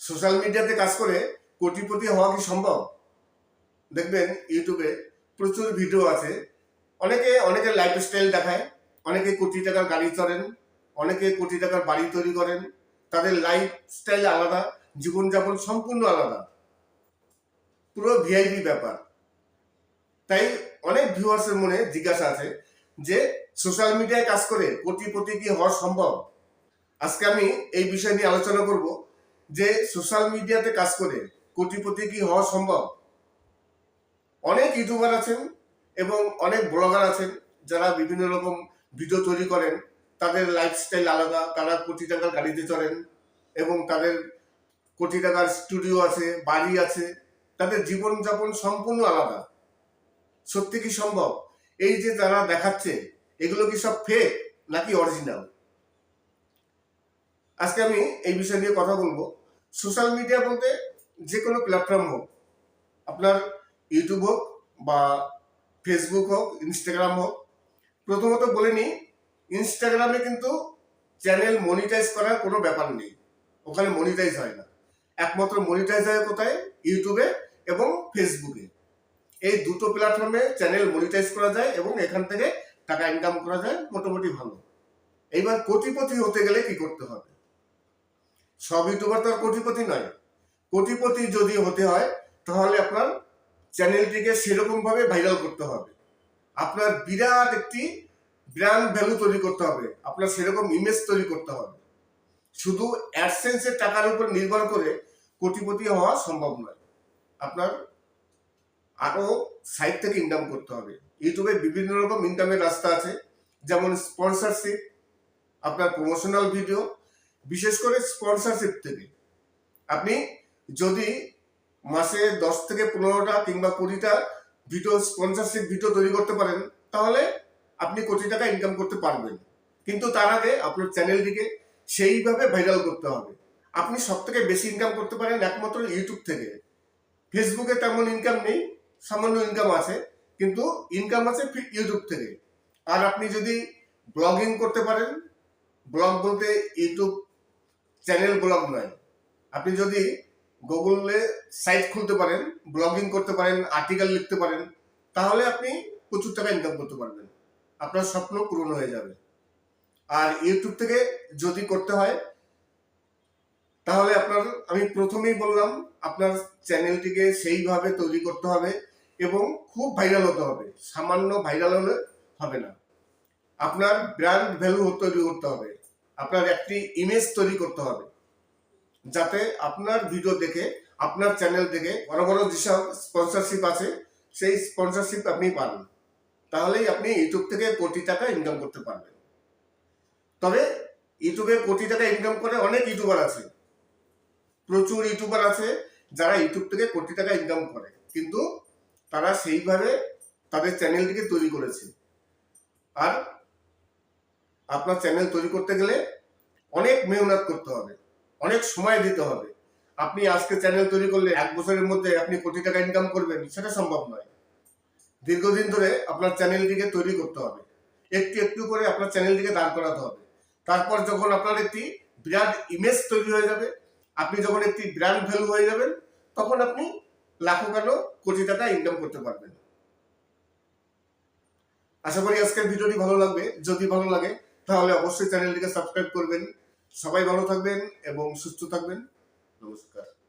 Social মিডিয়াতে কাজ করে কোটিপতি হওয়া কি সম্ভব? দেখবেন ইউটিউবে প্রচুর ভিডিও আছে। অনেকে, অনেকের লাইফস্টাইল দেখায়, অনেকে কোটি টাকার গাড়ি চড়েন, অনেকে কোটি টাকার বাড়ি তৈরি করেন। তাদের লাইফস্টাইল আলাদা, জীবনযাপন সম্পূর্ণ আলাদা। পুরো ভিআইপি ব্যাপার। তাই অনেক ভিউয়ার্সের মনে জিজ্ঞাসা আছে যে, সোশ্যাল মিডিয়ায় কাজ করে কোটিপতি কি হওয়া সম্ভব? আজকে আমি এই বিষয় নিয়ে আলোচনা করব। যে সোশ্যাল মিডিয়াতে কাজ করে, কোটিপতি কি হওয়া সম্ভব? অনেক ইউটিউবার আছেন এবং অনেক ব্লগার আছেন যারা বিভিন্ন রকম ভিডিও তৈরি করেন। তাদের লাইফস্টাইল আলাদা, তারা কোটি টাকার গাড়িতে চড়েন এবং তাদের কোটি টাকার স্টুডিও আছে, বাড়ি আছে, তাদের জীবনযাপন সম্পূর্ণ আলাদা। সত্যি কি সম্ভব? এই যে তারা দেখাচ্ছে, এগুলো কি সব ফেক নাকি অরিজিনাল আজকে আমি এই বিষয় নিয়ে কথা বলব। সোশ্যাল মিডিয়া বলতে যে কোনো প্ল্যাটফর্ম হোক, আপনার ইউটিউব হোক বা ফেসবুক হোক ইনস্টাগ্রাম হোক, প্রথমত বলে নিই ইনস্টাগ্রামে কিন্তু চ্যানেল মনিটাইজ করার কোনো ব্যাপার নেই। ওখানে মনিটাইজ হয় না। একমাত্র মনিটাইজ হয় কোথায়? ইউটিউবে এবং ফেসবুকে এই দুটো প্ল্যাটফর্মে চ্যানেল মনিটাইজ করা যায় এবং এখান থেকে টাকা ইনকাম করা যায়, মোটামুটি ভালো। এইবার কোটিপতি হতে গেলে কি করতে হবে? সব ইউটিউবার তো কোটিপতি নয়। কোটিপতি যদি হতে হয়, তাহলে আপনার চ্যানেলটিকে সেরকম ভাবে ভাইরাল করতে হবে। আপনার বিরাট একটি ব্র্যান্ড ভ্যালু তৈরি করতে হবে। আপনার সেরকম ইমেজ তৈরি করতে হবে। শুধু অ্যাডসেন্সের টাকার উপর নির্ভর করে কোটিপতি হওয়া সম্ভব নয়। আপনার আরও সাইট থেকে ইনকাম করতে হবে। ইউটিউবে বিভিন্ন রকম ইনকামের রাস্তা আছে, যেমন স্পন্সরশিপ আপনার প্রমোশনাল ভিডিও বিশেষ করে স্পন্সরশিপ থেকে। আপনি যদি মাসে দশ থেকে পনেরোটা কিংবা কুড়িটা ভিডিও স্পন্সরশিপ ভিডিও তৈরি করতে পারেন, তাহলে আপনি কোটি টাকা ইনকাম করতে পারবেন। কিন্তু তার আগে আপনার চ্যানেলটিকে সেইভাবে ভাইরাল করতে হবে। আপনি সব থেকে বেশি ইনকাম করতে পারেন একমাত্র ইউটিউব থেকে। ফেসবুকে তেমন ইনকাম নেই, সামান্য ইনকাম আছে, কিন্তু ইনকাম আছে ইউটিউব থেকে। আর আপনি যদি ব্লগিং করতে পারেন ব্লগ বলতে ইউটিউব চ্যানেল ব্লগ নয়। আপনি যদি গুগলে সাইট খুলতে পারেন ব্লগিং করতে পারেন আর্টিকেল লিখতে পারেন, তাহলে আপনি প্রচুর টাকা ইনকাম করতে পারবেন। আপনার স্বপ্ন পূরণ হয়ে যাবে। আর ইউটিউব থেকে যদি করতে হয়, তাহলে আপনার, আমি প্রথমেই বললাম, আপনার চ্যানেলটিকে সেইভাবে তৈরি করতে হবে এবং খুব ভাইরাল হতে হবে। সামান্য ভাইরাল হলে হবে না। আপনার ব্র্যান্ড ভ্যালু তৈরি করতে হবে। আপনার একটি ইমেজ তৈরি করতে হবে। যাতে আপনার ভিডিও দেখে, আপনার চ্যানেল দেখে বড় বড় যেসব স্পন্সরশিপ আছে, সেই স্পন্সরশিপ আপনি পান। তাহলেই আপনি ইউটিউব থেকে কোটি টাকা ইনকাম করতে পারবেন। তবে ইউটিউবে কোটি টাকা ইনকাম করে অনেক ইউটিউবার আছে। প্রচুর ইউটিউবার আছে যারা ইউটিউব থেকে কোটি টাকা ইনকাম করে। কিন্তু তারা সেইভাবে তাদের চ্যানেলটিকে তৈরি করেছে। আর আপনার চ্যানেল তৈরি করতে গেলে অনেক মেহনত করতে হবে, অনেক সময় দিতে হবে। আপনি আজকে চ্যানেল তৈরি করলে এক বছরের মধ্যে আপনি কোটি টাকা ইনকাম করবেন, সেটা সম্ভব নয়। দীর্ঘদিন ধরে আপনার চ্যানেলটিকে তৈরি করতে হবে। একটু একটু করে আপনার চ্যানেলটিকে দাঁড় করাতে হবে। তারপর যখন আপনার একটি বিরাট ইমেজ তৈরি হয়ে যাবে, আপনি যখন একটি ব্র্যান্ড ভ্যালু হয়ে যাবেন, তখন আপনি লাখো কেন কোটি টাকা ইনকাম করতে পারবেন। আশা করি আজকের ভিডিওটি ভালো লাগবে। যদি ভালো লাগে তাহলে অবশ্যই চ্যানেলটিকে সাবস্ক্রাইব করবেন। সবাই ভালো থাকবেন এবং সুস্থ থাকবেন। নমস্কার।